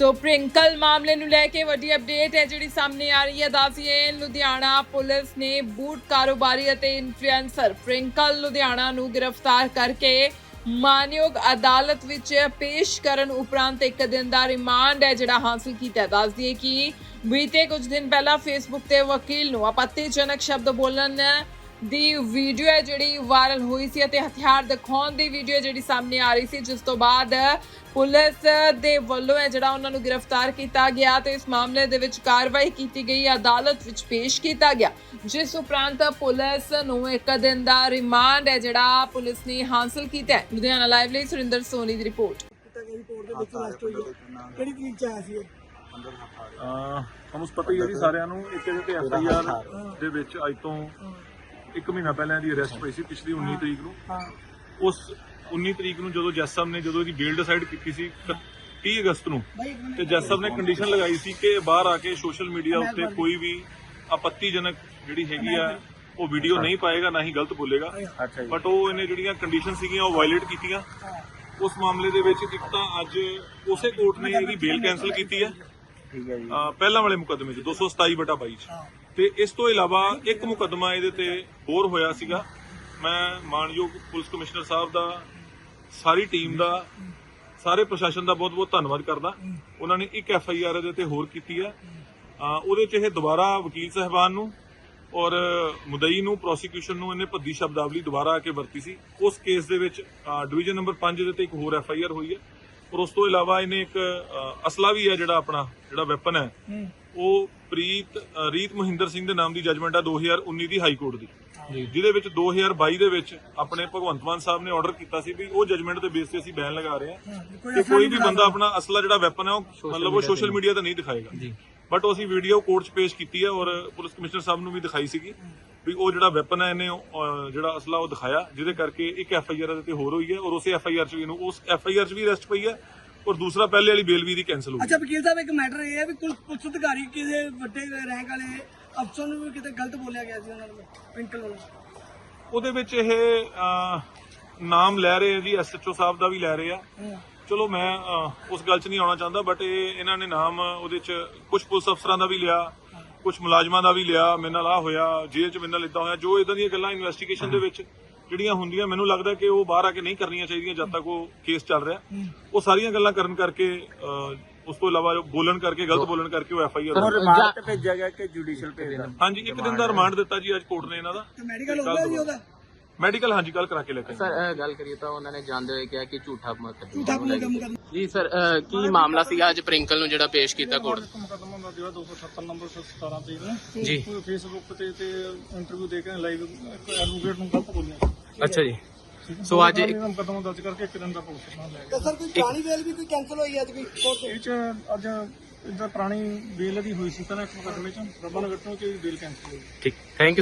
ਸੋ ਪ੍ਰਿੰਕਲ ਮਾਮਲੇ ਨੂੰ ਲੈ ਕੇ ਵੱਡੀ ਅਪਡੇਟ ਹੈ ਜਿਹੜੀ ਸਾਹਮਣੇ ਆ ਰਹੀ ਹੈ ਦੱਸੀਏ ਲੁਧਿਆਣਾ ਪੁਲਿਸ ਨੇ ਬੂਟ ਕਾਰੋਬਾਰੀ ਅਤੇ ਇਨਫਲੂਐਂਸਰ ਪ੍ਰਿੰਕਲ ਲੁਧਿਆਣਾ ਨੂੰ ਗ੍ਰਿਫਤਾਰ ਕਰਕੇ ਮਾਨਯੋਗ ਅਦਾਲਤ ਵਿੱਚ ਪੇਸ਼ ਕਰਨ ਉਪਰੰਤ ਇੱਕ ਦਿਨ ਦਾ ਰਿਮਾਂਡ ਹੈ ਜਿਹੜਾ ਹਾਸਲ ਕੀਤਾ ਹੈ। ਦੱਸ ਦਈਏ ਕਿ ਬੀਤੇ ਕੁਝ ਦਿਨ ਪਹਿਲਾਂ ਫੇਸਬੁੱਕ ਤੇ ਵਕੀਲ ਨੂੰ ਆਪੱਤੀਜਨਕ ਸ਼ਬਦ ਬੋਲਣ ਦੀ ਵੀਡੀਓ ਹੈ ਜਿਹੜੀ ਵਾਇਰਲ ਹੋਈ ਸੀ ਅਤੇ ਹਥਿਆਰ ਦਿਖਾਉਣ ਦੀ ਵੀਡੀਓ ਜਿਹੜੀ ਸਾਹਮਣੇ ਆ ਰਹੀ ਸੀ ਜਿਸ ਤੋਂ ਬਾਅਦ ਪੁਲਿਸ ਦੇ ਵੱਲੋਂ ਹੈ ਜਿਹੜਾ ਉਹਨਾਂ ਨੂੰ ਗ੍ਰਿਫਤਾਰ ਕੀਤਾ ਗਿਆ ਤੇ ਇਸ ਮਾਮਲੇ ਦੇ ਵਿੱਚ ਕਾਰਵਾਈ ਕੀਤੀ ਗਈ ਅਦਾਲਤ ਵਿੱਚ ਪੇਸ਼ ਕੀਤਾ ਗਿਆ ਜਿਸ ਉਪਰੰਤ ਪੁਲਿਸ ਨੂੰ ਇੱਕ ਦਿਨ ਦਾ ਰਿਮਾਂਡ ਹੈ ਜਿਹੜਾ ਪੁਲਿਸ ਨੇ ਹਾਸਲ ਕੀਤਾ ਹੈ। ਲੁਧਿਆਣਾ ਲਾਈਵ ਲਈ ਸੁਰਿੰਦਰ ਸੋਨੀ ਦੀ ਰਿਪੋਰਟ। ਰਿਪੋਰਟ ਦੇ ਵਿੱਚ ਅਰੈਸਟ ਹੋਈ ਹੈ। ਕਿਹੜੀ ਤਰੀਕ ਚ ਆਇਆ ਸੀ ਇਹ? ਅਹ ਤੁਹਾਨੂੰ ਪਤਾ ਹੀ ਹੈ ਜੀ ਸਾਰਿਆਂ ਨੂੰ ਇੱਕ ਇਹਦੇ ਤੇ ਐਫ ਆਈ ਆਰ ਦੇ ਵਿੱਚ ਅੱਜ ਤੋਂ ਇੱਕ ਮਹੀਨਾ ਪਹਿਲਾਂ ਇਹਦੀ ਅਰੈਸਟ ਪਈ ਸੀ ਪਿਛਲੀ 19 ਤਰੀਕ ਨੂੰ। ਹਾਂ। ਉਸ 19 ਤਰੀਕ ਨੂੰ ਜਦੋਂ ਜੱਜ ਸਾਹਿਬ ਨੇ ਜਦੋਂ ਇਹਦੀ ਬੇਲ ਡਿਸਾਈਡ ਕੀਤੀ ਸੀ 30 ਅਗਸਤ ਨੂੰ ਤੇ ਜੱਜ ਸਾਹਿਬ ਨੇ ਕੰਡੀਸ਼ਨ ਲਗਾਈ ਸੀ ਕਿ ਬਾਹਰ ਆ ਕੇ ਸੋਸ਼ਲ ਮੀਡੀਆ ਉੱਤੇ ਕੋਈ ਵੀ ਆਪੱਤੀਜਨਕ ਜਿਹੜੀ ਹੈਗੀ ਆ ਉਹ ਵੀਡੀਓ ਨਹੀਂ ਪਾਏਗਾ ਨਾ ਹੀ ਗਲਤ ਬੋਲੇਗਾ। ਬਟ ਉਹ ਇਹਨੇ ਜਿਹੜੀਆਂ ਕੰਡੀਸ਼ਨ ਸੀਗੀਆਂ ਉਹ ਵਾਇਲੇਟ ਕੀਤੀਆਂ। ਉਸ ਮਾਮਲੇ ਦੇ ਵਿੱਚ ਇੱਕ ਤਾਂ ਅੱਜ ਉਸੇ ਕੋਰਟ ਨੇ ਇਹਦੀ ਬੇਲ ਕੈਨਸਲ ਕੀਤੀ ਹੈ ਠੀਕ ਹੈ ਜੀ। ਅਹ ਪਹਿਲਾਂ ਵਾਲੇ ਮੁਕੱਦਮੇ 'ਚ 227 ਬਟਾ 22 'ਚ। ਤੇ ਇਸ ਤੋਂ ਇਲਾਵਾ ਇੱਕ ਮੁਕੱਦਮਾ ਇਹਦੇ ਤੇ ਹੋਰ ਹੋਇਆ ਸੀਗਾ। ਮੈਂ ਮਾਨਯੋਗ ਪੁਲਿਸ ਕਮਿਸ਼ਨਰ ਸਾਹਿਬ ਦਾ, ਸਾਰੀ ਟੀਮ ਦਾ, ਸਾਰੇ ਪ੍ਰਸ਼ਾਸਨ ਦਾ ਬਹੁਤ-ਬਹੁਤ ਧੰਨਵਾਦ ਕਰਦਾ। ਉਹਨਾਂ ਨੇ ਇੱਕ ਐਫ ਆਈ ਆਰ ਇਹਦੇ ਤੇ ਹੋਰ ਕੀਤੀ ਹੈ ਉਹਦੇ 'ਚ ਇਹ ਦੁਬਾਰਾ ਵਕੀਲ ਸਹਿਬਾਨ ਨੂੰ ਔਰ ਮੁਦਈ ਨੂੰ ਪ੍ਰੋਸੀਕਿਊਸ਼ਨ ਨੂੰ ਇਹਨੇ ਭੱਦੀ ਸ਼ਬਦਾਵਲੀ ਦੁਬਾਰਾ ਆ ਕੇ ਵਰਤੀ ਸੀ। ਉਸ ਕੇਸ ਦੇ ਵਿੱਚ ਡਿਵੀਜ਼ਨ ਨੰਬਰ 5 ਦੇ ਤੇ ਇੱਕ ਹੋਰ ਐਫ ਆਈ ਆਰ ਹੋਈ ਹੈ। ਔਰ ਉਸ ਤੋਂ ਇਲਾਵਾ ਇਹਨੇ ਇੱਕ ਅਸਲਾ ਵੀ ਹੈ ਜਿਹੜਾ ਆਪਣਾ, ਜਿਹੜਾ ਵੈਪਨ ਹੈ। ਉਹ ਪ੍ਰੀਤ ਅ, ਰੀਤ ਮਹਿੰਦਰ ਸਿੰਘ ਦੇ ਨਾਮ ਦੀ ਜੱਜਮੈਂਟ ਆ 2019 ਦੀ ਹਾਈ ਕੋਰਟ ਦੀ। ਜਿਹਦੇ ਵਿੱਚ 2022 ਦੇ ਵਿੱਚ ਆਪਣੇ ਭਗਵੰਤ ਮਾਨ ਸਾਹਿਬ ਨੇ ਆਰਡਰ ਕੀਤਾ ਸੀ ਵੀ ਉਹ ਜੱਜਮੈਂਟ ਦੇ ਬੇਸ ਤੇ ਅਸੀਂ ਬੈਨ ਲਗਾ ਰਹੇ ਹਾਂ। ਕਿ ਕੋਈ ਵੀ ਬੰਦਾ ਆਪਣਾ ਅਸਲਾ ਜਿਹੜਾ ਵੈਪਨ ਹੈ ਉਹ ਮਤਲਬ ਉਹ ਸੋਸ਼ਲ ਮੀਡੀਆ ਤੇ ਨਹੀਂ ਦਿਖਾਏਗਾ। ਬਟ ਉਹ ਅਸੀਂ ਵੀਡੀਓ ਕੋਰਟ 'ਚ ਪੇਸ਼ ਕੀਤੀ ਹੈ ਔਰ ਪੁਲਿਸ ਕਮਿਸ਼ਨਰ ਸਾਹਿਬ ਨੂੰ ਵੀ ਦਿਖਾਈ ਸੀਗੀ ਵੀ ਉਹ ਜਿਹੜਾ ਵੈਪਨ ਹੈ ਇਹਨੇ ਅ, ਜਿਹੜਾ ਅਸਲਾ ਉਹ ਦਿਖਾਇਆ ਜਿਹਦੇ ਕਰਕੇ ਇੱਕ ਐਫ ਆਈ ਆਰ ਤੇ ਹੋਰ ਹੋਈ ਹੈ ਔਰ ਉਸੇ ਐਫ ਆਈ ਆਰ 'ਚ ਵੀ ਇਹਨੂੰ ਉਸ ਐਫ ਆਈ ਆਰ 'ਚ ਵੀ ਅਰੈਸਟ ਪਈ ਹੈ ਔਰ ਦੂਸਰਾ ਪਹਿਲੇ ਵਾਲੀ ਬੇਲ ਵੀ ਦੀ ਕੈਨਸਲ ਹੋ ਗਈ। ਅੱਛਾ ਵਕੀਲ ਸਾਹਿਬ ਇੱਕ ਮੈਟਰ ਇਹ ਹੈ ਵੀ ਕੁਝ ਪੁਲਿਸ ਅਧਿਕਾਰੀ ਕਿਸੇ ਵੱਡੇ ਰੈਂਕ ਵਾਲੇ ਅਫਸਰ ਨੂੰ ਵੀ ਕਿਤੇ ਗਲਤ ਬੋਲਿਆ ਗਿਆ ਸੀ ਉਹਨਾਂ ਨੂੰ ਪ੍ਰਿੰਕਲ ਵੱਲੋਂ ਉਹਦੇ ਵਿੱਚ ਇਹ ਨਾਮ ਲੈ ਰਹੇ ਆ ਜੀ ਐਸਐਚਓ ਸਾਹਿਬ ਦਾ ਵੀ ਲੈ ਰਹੇ ਆ। ਚਲੋ ਮੈਂ ਉਸ ਗੱਲ 'ਚ ਨਹੀਂ ਆਉਣਾ ਚਾਹੁੰਦਾ ਬਟ ਇਹ ਇਹਨਾਂ ਨੇ ਨਾਮ ਉਹਦੇ 'ਚ ਕੁਝ ਪੁਲਿਸ ਅਫਸਰਾਂ ਦਾ ਵੀ ਲਿਆ। ਕੁਝ ਮੁਲਾਜ਼ਮਾਂ ਦਾ ਵੀ ਲਿਆ ਮੇਰੇ ਨਾਲ ਆ ਹੋਇਆ ਜੇਲ੍ਹ 'ਚ ਮੇਰੇ ਨਾਲ ਇਦਾਂ ਹੋਇਆ ਜੋ ਇਦਾਂ ਦੀਆਂ ਗੱਲਾਂ ਇਨਵੈਸਟੀਗੇਸ਼ਨ ਦੇ ਵਿੱਚ ਜਿਹੜੀਆਂ ਹੁੰਦੀਆਂ ਮੈਨੂੰ ਲੱਗਦਾ ਕਿ ਉਹ ਬਾਹਰ ਆ ਕੇ ਨਹੀਂ ਕਰਨੀਆਂ ਚਾਹੀਦੀਆਂ ਜਦ ਤੱਕ ਉਹ ਕੇਸ ਚੱਲ ਰਿਹਾ। ਉਹ ਸਾਰੀਆਂ ਗੱਲਾਂ ਕਰਨ ਕਰਕੇ ਉਸ ਤੋਂ ਇਲਾਵਾ ਜੋ ਬੋਲਣ ਕਰਕੇ ਗਲਤ ਬੋਲਣ ਕਰਕੇ ਉਹ ਐਫ ਆਈ ਰਿਮਾਂਡ ਤੇ ਭੇਜਿਆ ਗਿਆ ਕਿ ਜੁਡੀਸ਼ੀਅਲ ਭੇਜਦਾ ਹਾਂਜੀ ਇੱਕ ਦਿਨ ਦਾ ਰਿਮਾਂਡ ਦਿੱਤਾ ਜੀ ਅੱਜ ਕੋਰਟ ਨੇ ਇਹਨਾਂ ਦਾ। ਮੈਡੀਕਲ ਹੋ ਗਿਆ ਜੀ ਉਹਦਾ? ਮੈਡੀਕਲ ਹਾਂਜੀ ਕੱਲ ਕਰਾ ਕੇ ਲੈ ਕੇ ਆਏ। ਸਰ ਅਹ ਗੱਲ ਕਰੀਏ ਤਾਂ ਉਹਨਾਂ ਨੇ ਜਾਣਦੇ ਹੋਏ ਕਿਹਾ ਕਿ ਝੂਠਾ ਮੁਕੱਦਮਾ ਝੂਠਾ ਕੋਈ ਕੰਮ ਕਰਨਾ ਜੀ ਸਰ ਅਹ ਕੀ ਮਾਮਲਾ ਸੀਗਾ ਅੱਜ ਪ੍ਰਿੰਕਲ ਨੂੰ ਜਿਹੜਾ ਪੇਸ਼ ਕੀਤਾ ਕੋਰਟ ਇੱਕ ਮੁਕੱਦਮਾ ਦਾ ਜਿਹੜਾ 278 ਨੰਬਰ 17 ਤਰੀਕ ਨੂੰ। ਜੀ। ਕੋਈ ਫੇਸਬੁੱਕ ਤੇ ਤੇ ਇੰਟਰਵਿਊ ਦੇ ਕੇ ਲਾਈਵ ਐਡਵੋਕੇਟ ਨੂੰ ਗਲਤ ਬੋਲਿਆ। ਅੱਛਾ ਜੀ। ਸੋ ਅੱਜ ਇਹਦਾ ਮੁਕੱਦਮਾ ਦਰਜ ਕਰਕੇ ਇੱਕ ਦਿਨ ਦਾ ਪੁਲਿਸ ਨਾਲ ਲੈ ਤੇ ਸਰ ਕੋਈ ਪੁਰਾਣੀ ਵੇਲ ਵੀ ਕੋਈ ਕੈਂਸਲ ਹੋਈ ਹੈ ਅੱਜ ਕੋਈ ਕੋਰਟ ਗਿਆ ਇਹ ਚ ਅੱਜ ਇਹਦਾ ਪੁਰਾਣੀ ਬੇਲ ਦੀ ਹੋਈ ਸੀ ਪਹਿਲਾਂ ਇੱਕ ਮੁਕੱਦਮੇ ਚ ਰੱਬਾ ਨਗਰ ਤੋਂ ਕਿ ਬੇਲ ਕੈਂਸਲ ਹੋਈ। ਠੀਕ ਥੈਂਕ ਯੂ